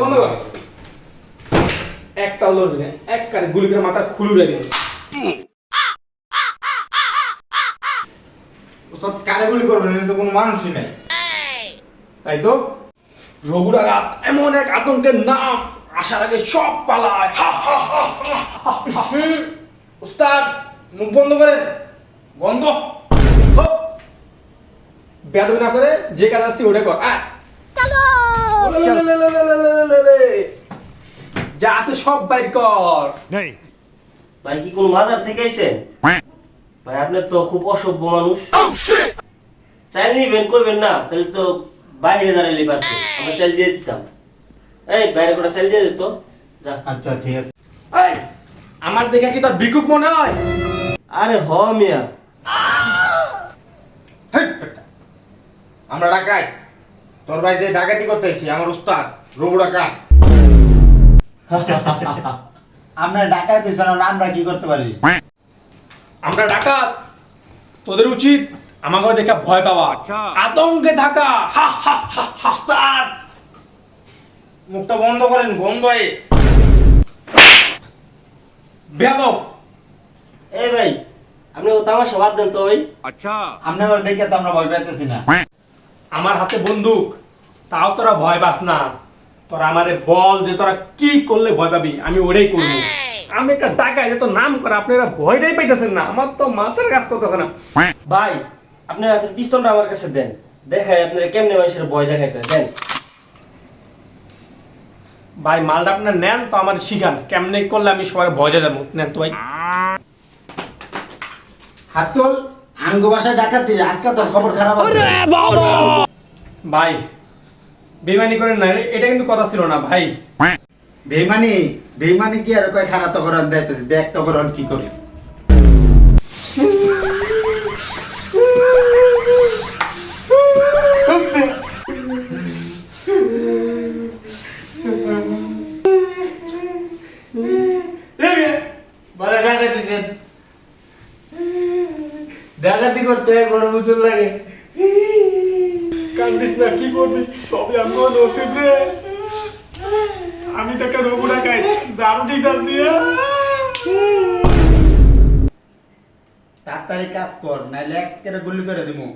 বন্ধ কর। একটা লড়বি না এক কারে গুলি করে মাথা খুলুরে দিবি। ওস্তাদ কারে গুলি করবেন? এটা তো কোনো মানুষই নাই। তাই তো? রঘুরাঘাত এমন এক আতঙ্কের নাম আসার আগে সব পালায়। হা হা হা মুখ বন্ধ করেন। গন্ধ। করে যে কাজ আসছি ওটা কর। আয়। যা আছে সব বাইর কর। ভাই কি কোন মাজার থেকে আইছেন? ভাই আপনি তো খুব অসভ্য মানুষ। চাইল নিবেন কইবেন না তাহলে তো বাইরে দাঁড়াইলে আমরা চাইল দিয়ে দিতাম। এই বাইরে করে চাইল দিয়ে দিত? যা। আচ্ছা ঠিক আছে। এই, আমার দেখে কি তোর বিকুক মনে হয়? আরে হ মিয়া। আমরা ডাকাই তোর বাড়িতে ডাকাতি করতে আইছি আমার উস্তাদ রঘু ডাকাত আমরা ঢাকায় তো জানো না আমরা কি করতে পারি? আমরা ডাকাত তোদের উচিত আমাকে দেখে ভয় পাওয়া। আতঙ্কে থাকা। হা হা হা হা মুখটা বন্ধ করেন গন্ধয়ে বেয়াদব এই ভাই আপনি ও তামাশা বাদ দেন তো ভাই। আমরা ওর দেখে তো আমরা ভয় পাইতেছি না। আমার হাতে বন্দুক তাও তোরা ভয় পাস না। তোরা আমারে বল যে তোরা কি করলে ভয় পাবি আমি ওটাই করব। আমি একটা ডাকাই যে তো নাম করা আপনারা ভয়টাই পাইতেছেন না আমার তো মাথার কাজ করতেছে না। ভাই আপনি রাতের পিস্তলটা আমার কাছে দেন। দেখাই আপনারা কেমনে মানুষের ভয় দেখাইতে দেন। ভাই মালটা আপনার নেন তো আমার শিখান কেমনে করলে আমি সবার ভয় দিয়ে যাব নেন তো ভাই। হাত তোল আঙ্গু বাসায় ডাকাতি আজকে তোর খবর খারাপ আছে। ভাই বেমানি করেন না এটা কিন্তু কথা ছিল না ভাই। বেইমানি বেইমানি কি আর কয় খারাপ তো করার দেখতেছি দেখ তো করার কি করি। ডাকাতি করতে বড় বুঝুর লাগে। কান্দিস না, কি করবি? সবই আমি নসিব রে। আমি তোকে রঘু ডাকাই জারু দিতেছি তাড়াতাড়ি কাজ কর, নাইলে এক গুলি করে দিমু।